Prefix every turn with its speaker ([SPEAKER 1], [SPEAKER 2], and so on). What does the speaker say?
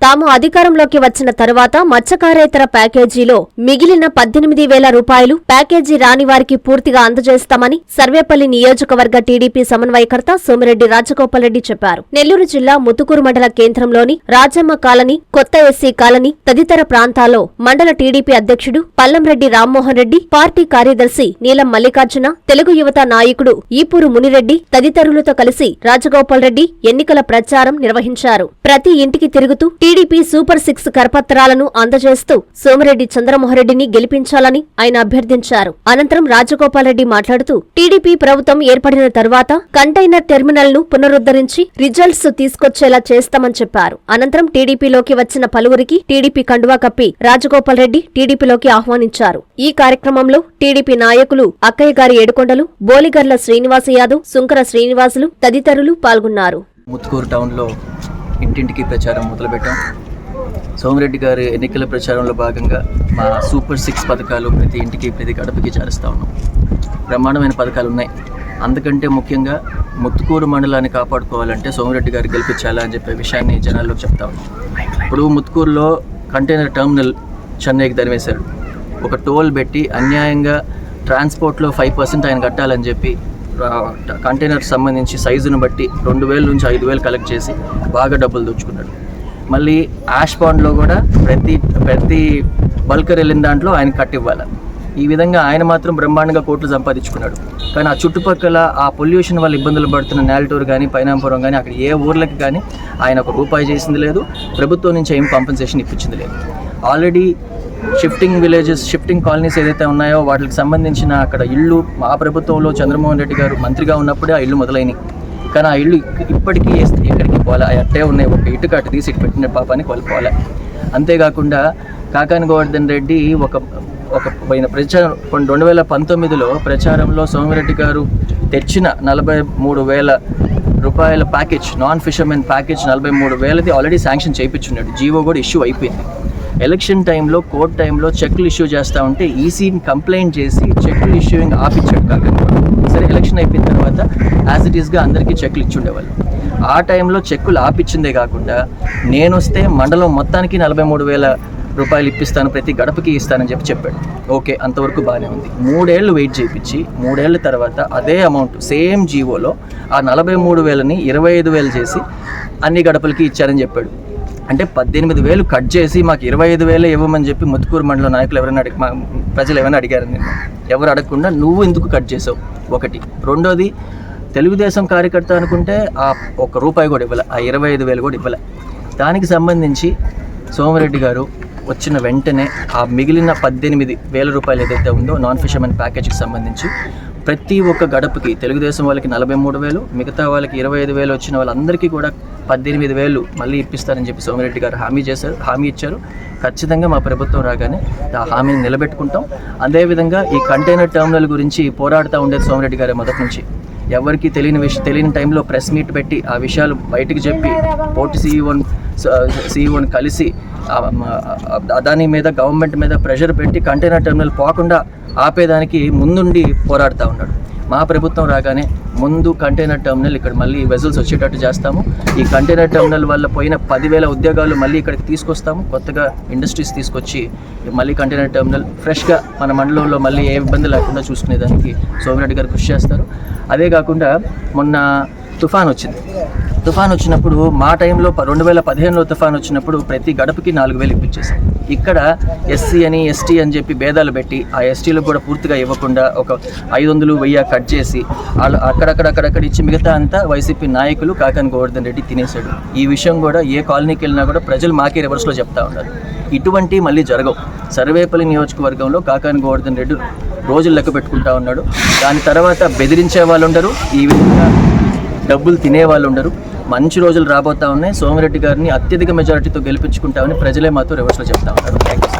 [SPEAKER 1] తాము అధికారంలోకి వచ్చిన తరువాత మత్స్యకారేతర ప్యాకేజీలో మిగిలిన పద్దెనిమిది వేల రూపాయలు ప్యాకేజీ రాని వారికి పూర్తిగా అందజేస్తామని సర్వేపల్లి నియోజకవర్గ టీడీపీ సమన్వయకర్త సోమిరెడ్డి రాజగోపాల్రెడ్డి చెప్పారు. నెల్లూరు జిల్లా ముతుకూరు మండల కేంద్రంలోని రాజమ్మ కాలనీ కొత్త ఎస్సీ కాలనీ తదితర ప్రాంతాల్లో మండల టీడీపీ అధ్యక్షుడు పల్లంరెడ్డి రామ్మోహన్ రెడ్డి పార్టీ కార్యదర్శి నీలం మల్లికార్జున తెలుగు యువత నాయకుడు ఈపూరు మునిరెడ్డి తదితరులతో కలిసి రాజగోపాల్రెడ్డి ఎన్నికల ప్రచారం నిర్వహించారు. ప్రతి ఇంటికి తిరుగుతూ టీడీపీ సూపర్ సిక్స్ కరపత్రాలను అందజేస్తూ సోమిరెడ్డి చంద్రమోహన్రెడ్డిని గెలిపించాలని ఆయన అభ్యర్థించారు. అనంతరం రాజగోపాలరెడ్డి మాట్లాడుతూ టీడీపీ ప్రభుత్వం ఏర్పడిన తర్వాత కంటైనర్ టెర్మినల్ను పునరుద్ధరించి రిజల్ట్స్ తీసుకొచ్చేలా చేస్తామని చెప్పారు. అనంతరం టీడీపీలోకి వచ్చిన పలువురికి టీడీపీ కండువా కప్పి రాజగోపాలరెడ్డి టీడీపీలోకి ఆహ్వానించారు. ఈ కార్యక్రమంలో టీడీపీ నాయకులు అక్కయ్య గారి ఏడుకొండలు బోలిగర్ల శ్రీనివాస యాదవ్ సుంకర శ్రీనివాసులు తదితరులు పాల్గొన్నారు.
[SPEAKER 2] ముత్తుకూరు టౌన్లో ఇంటింటికి ప్రచారం మొదలుపెట్టాం. సోమిరెడ్డి గారి ఎన్నికల ప్రచారంలో భాగంగా మా సూపర్ సిక్స్ పథకాలు ప్రతి ఇంటికి ప్రతి గడపకి చేరుస్తూ ఉన్నాం. బ్రహ్మాండమైన పథకాలు ఉన్నాయి. అందుకంటే ముఖ్యంగా ముత్తుకూరు మండలాన్ని కాపాడుకోవాలంటే సోమిరెడ్డి గారు గెలిపించాలా అని చెప్పే విషయాన్ని జనాల్లోకి చెప్తా ఉన్నాం. ఇప్పుడు ముత్తుకూరులో కంటైనర్ టర్మినల్ చెన్నైకి తరివేశారు ఒక టోల్ పెట్టి అన్యాయంగా ట్రాన్స్పోర్ట్లో ఫైవ్ పర్సెంట్ ఆయన కట్టాలని చెప్పి కంటైనర్ సంబంధించి సైజును బట్టి రెండు వేల నుంచి ఐదు వేలు కలెక్ట్ చేసి బాగా డబ్బులు దోచుకున్నాడు. మళ్ళీ యాష్ పాండ్లో కూడా ప్రతి ప్రతి బల్కర్ వెళ్ళిన దాంట్లో ఆయన కట్టివ్వాలి ఈ విధంగా ఆయన మాత్రం బ్రహ్మాండంగా కోట్లు సంపాదించుకున్నాడు. కానీ ఆ చుట్టుపక్కల ఆ పొల్యూషన్ వల్ల ఇబ్బందులు పడుతున్న నేలటూరు కానీ పైనాంపురం కానీ అక్కడ ఏ ఊర్లకి కానీ ఆయన ఒక రూపాయి చేసింది లేదు. ప్రభుత్వం నుంచి ఏం కాంపెన్సేషన్ ఇప్పించింది లేదు. Already shifting villages shifting colonies ఏదైతే ఉన్నాయో వాటికి సంబంధించిన అక్కడ ఇళ్ళు మా ప్రభుత్వంలో చంద్రమోహన్ రెడ్డి గారు మంత్రిగా ఉన్నప్పుడే ఆ ఇళ్ళు మొదలైనవి కానీ ఆ ఇళ్ళు ఇప్పటికీ ఎక్కడికి పోలే అట్టే ఉన్నాయి. ఒక ఇటుక అటు తీసి ఇటు పెట్టిన పాపానికి వాళ్ళు పోలే అంతేకాకుండా కాకాని గోవర్ధన్ రెడ్డి ఒక ఒక పోయిన ప్రచారం రెండు వేల పంతొమ్మిదిలో ప్రచారంలో సోమిరెడ్డి గారు తెచ్చిన నలభై మూడు వేల రూపాయల ప్యాకేజ్ నాన్ ఫిషర్మెన్ ప్యాకేజ్ నలభై మూడు వేలది ఆల్రెడీ శాంక్షన్ చేయించున్నాడు. జీవో కూడా ఇష్యూ అయిపోయింది. ఎలక్షన్ టైంలో కోర్ట్ టైంలో చెక్లు ఇష్యూ చేస్తూ ఉంటే ఈసీని కంప్లైంట్ చేసి చెక్లు ఇష్యూయింగ్ ఆపించాడు కాకపోతే సరే ఎలక్షన్ అయిపోయిన తర్వాత యాజ్ ఇట్ ఈస్గా అందరికీ చెక్లు ఇచ్చి ఉండేవాళ్ళు ఆ టైంలో చెక్కులు ఆపిచ్చిందే కాకుండా నేను వస్తే మండలం మొత్తానికి నలభై మూడు వేల రూపాయలు ఇప్పిస్తాను ప్రతి గడపకి ఇస్తానని చెప్పి చెప్పాడు. ఓకే అంతవరకు బాగానే ఉంది. మూడేళ్ళు వెయిట్ చేయించి మూడేళ్ళ తర్వాత అదే అమౌంట్ సేమ్ జీవోలో ఆ నలభై మూడు వేలని ఇరవై ఐదు వేలు చేసి అన్ని గడపలకి ఇచ్చారని చెప్పాడు. అంటే పద్దెనిమిది వేలు కట్ చేసి మాకు ఇరవై ఐదు వేలే ఇవ్వమని చెప్పి ముత్తుకూరు మండల నాయకులు ఎవరైనా అడిగి మా ప్రజలు ఏమైనా అడిగారు నేను ఎవరు అడగకుండా నువ్వు ఎందుకు కట్ చేసావు? ఒకటి. రెండోది తెలుగుదేశం కార్యకర్త అనుకుంటే ఆ ఒక రూపాయి కూడా ఇవ్వలే. ఆ ఇరవై ఐదు వేలు కూడా ఇవ్వలే. దానికి సంబంధించి సోమరెడ్డి గారు వచ్చిన వెంటనే ఆ మిగిలిన పద్దెనిమిది వేల రూపాయలు ఏదైతే ఉందో నాన్ ఫిషర్మెన్ ప్యాకేజీకి సంబంధించి ప్రతి ఒక్క గడపకి తెలుగుదేశం వాళ్ళకి నలభై మూడు వేలు మిగతా వాళ్ళకి ఇరవై ఐదు వేలు వచ్చిన వాళ్ళందరికీ కూడా పద్దెనిమిది వేలు మళ్ళీ ఇప్పిస్తారని చెప్పి సోమిరెడ్డి గారు హామీ చేశారు హామీ ఇచ్చారు. ఖచ్చితంగా మా ప్రభుత్వం రాగానే ఆ హామీని నిలబెట్టుకుంటాం. అదేవిధంగా ఈ కంటైనర్ టర్మినల్ గురించి పోరాడుతూ ఉండేది సోమిరెడ్డి గారు మొదటి నుంచి. ఎవరికి తెలియని విషయం తెలియని టైంలో ప్రెస్ మీట్ పెట్టి ఆ విషయాలు బయటకు చెప్పి పోటీ సీఈఓని సీఈఓని కలిసి అదాని మీద గవర్నమెంట్ మీద ప్రెషర్ పెట్టి కంటైనర్ టర్మినల్ పోకుండా ఆపేదానికి ముందుండి పోరాడుతూ ఉన్నాడు. మా ప్రభుత్వం రాగానే ముందు కంటైనర్ టెర్మినల్ ఇక్కడ మళ్ళీ వెజల్స్ వచ్చేటట్టు చేస్తాము. ఈ కంటైనర్ టెర్మినల్ వల్ల పోయిన పదివేల ఉద్యోగాలు మళ్ళీ ఇక్కడికి తీసుకొస్తాము. కొత్తగా ఇండస్ట్రీస్ తీసుకొచ్చి మళ్ళీ కంటైనర్ టెర్మినల్ ఫ్రెష్గా మన మండలంలో మళ్ళీ ఏ ఇబ్బంది లేకుండా చూసుకునేదానికి సోమిరెడ్డి గారు కృషి చేస్తారు. అదే కాకుండా మొన్న తుఫాన్ వచ్చింది. తుఫాన్ వచ్చినప్పుడు మా టైంలో ప- రెండు వేల పదిహేనులో తుఫాన్ వచ్చినప్పుడు ప్రతి గడపకి నాలుగు వేలు ఇప్పించేసాం ఇక్కడ ఎస్సీ అని ఎస్టీ అని చెప్పి భేదాలు పెట్టి ఆ ఎస్టీలకు కూడా పూర్తిగా ఇవ్వకుండా ఒక ఐదు వందలు వెయ్యి కట్ చేసి వాళ్ళు అక్కడక్కడక్కడక్కడ ఇచ్చి మిగతా అంతా వైసీపీ నాయకులు కాకాని గోవర్ధన్ రెడ్డి తినేశాడు. ఈ విషయం కూడా ఏ కాలనీకి వెళ్ళినా కూడా ప్రజలు మాకే రివర్స్లో చెప్తా ఉన్నారు. ఇటువంటి మళ్ళీ జరగవు. సర్వేపల్లి నియోజకవర్గంలో కాకాని గోవర్ధన్ రెడ్డి రోజులు లెక్క పెట్టుకుంటా ఉన్నాడు. దాని తర్వాత బెదిరించే వాళ్ళు ఉండరు ఈ విధంగా డబ్బులు తినే వాళ్ళు ఉండరు మంచి రోజులు రాబోతా ఉన్నాయి. సోమిరెడ్డి గారిని అత్యధిక మెజారిటీతో గెలిపించుకుంటామని ప్రజలే మాతో రివర్స్లో చెప్తా ఉన్నారు. Thank you